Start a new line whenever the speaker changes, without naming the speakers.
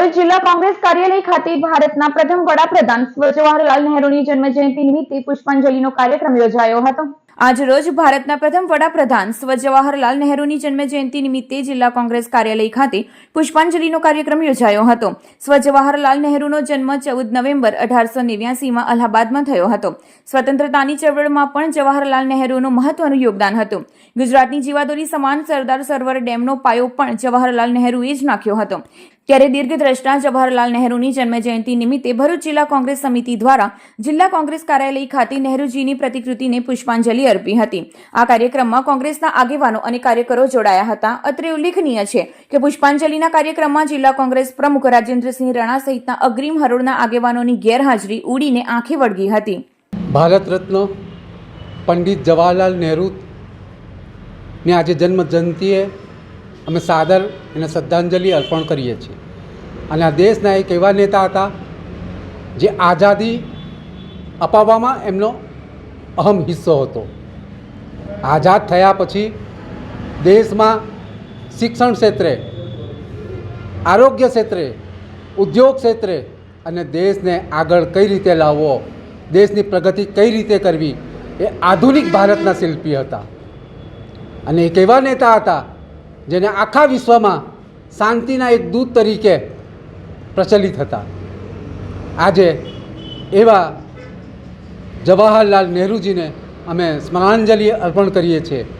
ભરૂચ જિલ્લા કોંગ્રેસ કાર્યાલય ખાતે ભારતના પ્રથમ વડાપ્રધાન જવાહરલાલ નહેરુની જન્મજયંતિ નિમિત્તે પુષ્પાંજલિનો કાર્યક્રમ યોજાયો હતો. આજ રોજ ભારતના પ્રથમ વડાપ્રધાન સ્વ જવાહરલાલ નહેરુની જન્મજયંતિ નિમિત્તે જિલ્લા કોંગ્રેસ કાર્યાલય ખાતે પુષ્પાંજલિનો કાર્યક્રમ યોજાયો હતો. સ્વ જવાહરલાલ નહેરુનો જન્મ ચૌદ નવેમ્બર અઢારસો નેવ્યાસીમાં અલ્હાબાદમાં થયો હતો. સ્વતંત્રતાની ચળવળમાં પણ જવાહરલાલ નહેરુનું મહત્વનું યોગદાન હતું. ગુજરાતની જીવાદોરી સમાન સરદાર સરોવર ડેમનો પાયો પણ જવાહરલાલ નહેરુએ જ નાખ્યો હતો. ત્યારે દીર્ઘદ્રષ્ટા જવાહરલાલ નહેરુની જન્મજયંતિ નિમિત્તે ભરૂચ જિલ્લા કોંગ્રેસ સમિતિ દ્વારા જિલ્લા કોંગ્રેસ કાર્યાલય ખાતે નહેરુજીની પ્રતિકૃતિને પુષ્પાંજલિ અર્પી હતી. આ કાર્યક્રમમાં કોંગ્રેસના આગેવાનો અને કાર્યકરો જોડાયા હતા. અત્રે ઉલ્લેખનીય છે કે પુષ્પાંજલિના કાર્યક્રમમાં જિલ્લા કોંગ્રેસ પ્રમુખ રાજેન્દ્રસિંહ રણા સહિતના અગ્રીમ હરોળના આગેવાનોની ગેરહાજરી ઉડીને આંખે વળગી હતી.
ભારત રત્ન પંડિત જવાહરલાલ નહેરુ ને આજે જન્મ જયંતિએ અમે સાદર એને શ્રદ્ધાંજલિ અર્પણ કરીએ છીએ. અને આ દેશના એક એવા નેતા હતા જે આઝાદી અપાવવામાં એમનો અહમ હિસ્સો હતો. આઝાદ થયા પછી દેશમાં શિક્ષણ ક્ષેત્રે, આરોગ્ય ક્ષેત્રે, ઉદ્યોગ ક્ષેત્રે અને દેશને આગળ કઈ રીતે લાવવો, દેશની પ્રગતિ કઈ રીતે કરવી એ આધુનિક ભારતના શિલ્પી હતા. અને એક એવા નેતા હતા જેને આખા વિશ્વમાં શાંતિના એક દૂત તરીકે પ્રચલિત હતા. આજે એવા જવાહરલાલ નહેરુજીને અમે સ્મરણાંજલિ અર્પણ કરીએ છીએ.